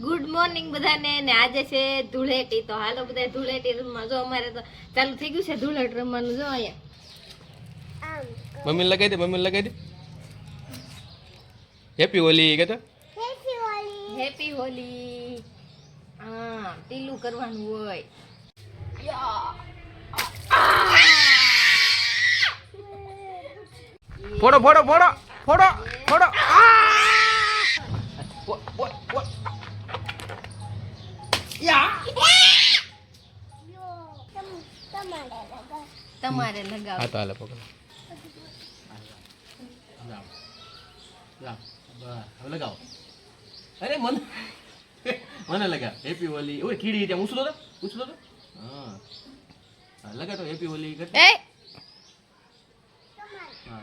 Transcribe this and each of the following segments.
Good morning બધાને ને આજે છે ધૂળેટી. તો હાલો બધા ધૂળેટી રમવા જો અમારે તો ચાલુ થઈ ગયું છે ધૂળેટ રમવાનું. જો અહીંયા. મમ્મી લગાવી દે મમ્મી લગાવી દે. હેપી હોલી કે તો? હેપી હોલી હા પીલું કરવાનું હોય. ફોડો ફોડો ફોડો ફોડો ફોડો. ફો- તમારે લગાવ. હા તો હાલે પકડ. લગાવો અરે મને મને લગા હેપી હોલી ઓય કીડી ત્યાં ઉછલો તો ઉછલો તો હા. હા, લગા તો હેપી હોલી કર એ! હા.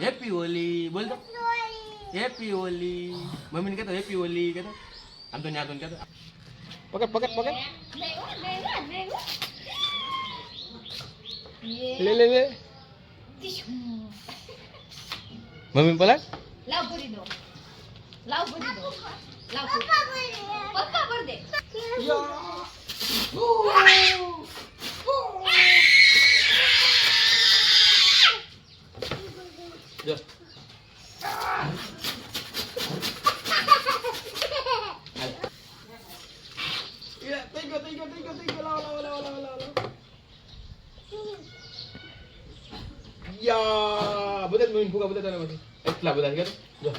હેપી હોલી બોલ તો. હેપી હોલી મમ્મીને કહેતો હેપી હોલી કહેતો. આમ તો ન્યા તો કહેતો. પકડ પકડ પકડ. લે લે લે. મમ્મી પલાટ લાવ પૂરી દો લાવ પૂરી દો લાવ પૂરી પપ્પા ભર દે. યા બધા જ મમ્મી ફૂગા બધા તારા પછી. એટલા બધા કે જો.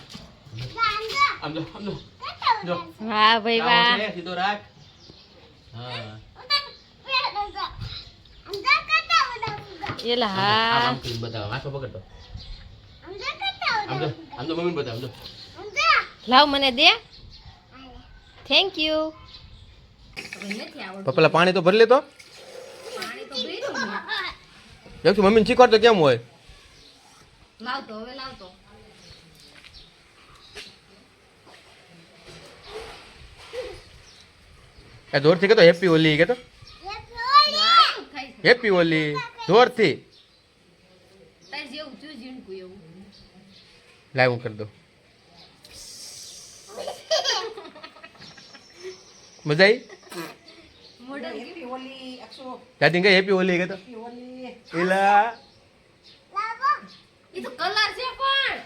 આમ જો આમ જો. જો. હા ભાઈ આમ વાહ. છે, સીધો રાખ. હા. એલા હા. આમ કરીને બતાવો. માથો પકડતો. આમ જો આમ જો મમ્મીને બતાવ જો. લાવ મને દે. થેન્ક યુ પપલા પાણી તો ભરી લેતો. એકથી મમ્મીને શીખવાડતો કેમ હોય? લાવતો હવે લાવતો. એ જોરથી કહેતો હેપી હોલી કહેતો હેપી હોલી જોરથી. લાઈવ હું કરી દઉં. મજા આવી દાદી કઈ હેપી હોલી કહેતો એલા. કલર છે પણ.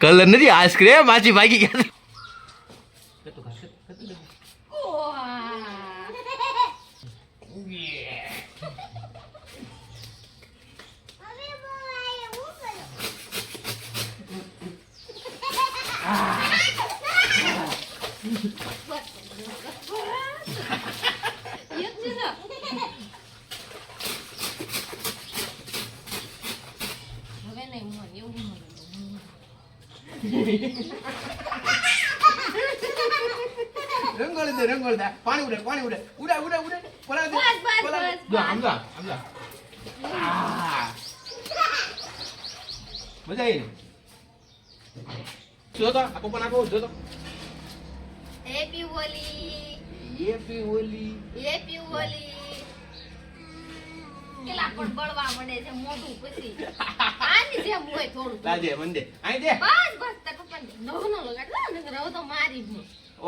કલર નથી આઈસ્ક્રીમ માછી ભાગી ગયા ઓહ. એક છે ને? હવે નહીં મોહન એવું નહીં રંગોળી દે રંગોળી દે પાણી ઉડે પાણી ઉડે. ઉડે ઉડે ઉડે. પલાળ દે બસ, દે. આમ જા આમ જા. મજા આવી જો તો આપો પણ આપો જો તો. Happy Holi happy Holi happy Holi કેલા પણ બળવા મળે છે મોઢું પછી. આની જેમ હોય થોડું લાજે મંદે. આઈ દે.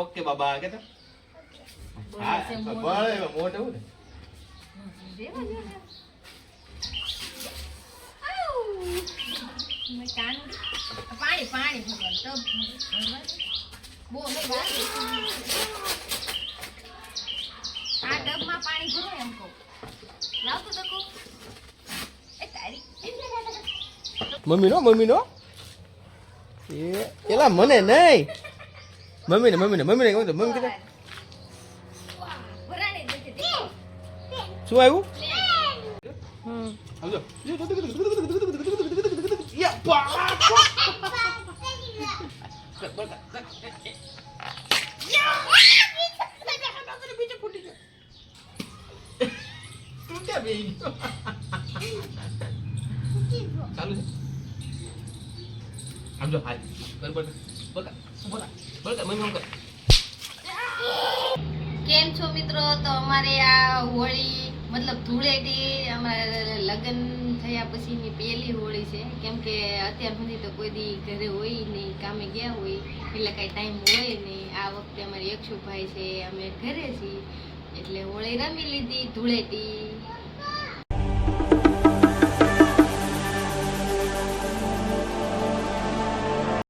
ઓકે બાબા કે તો? બળે મોટે ને. પાણી પાણી ભરવાનું. ટબ ભરવાનું. બહુ આ ડબમાં પાણી ભરો એમ કહું. લાવતો તો કહું. એ તારી મમ્મી નો મમ્મી નો એ એલા મને નહીં. મમ્મીને મમ્મીને મમ્મી ને કહું તો મમ્મી કીધું. શું આવ્યું? ચાલુ છે. આમ હાલ કર બળ બળકા બળકા બળકા મમ્મી આમ કર કેમ છો મિત્રો? તો અમારે આ હોળી, મતલબ ધૂળેટી, અમારા લગ્ન થયા પછીની પહેલી હોળી છે. કેમ કે અત્યાર સુધી તો કોઈ દી ઘરે હોય નહીં, કામે ગયા હોય, એટલે કાંઈ ટાઈમ હોય નહીં. આ વખતે અમારી યક્ષુભાઈ છે, અમે ઘરે છીએ. એટલે હોળી રમી લીધી ધૂળેટી.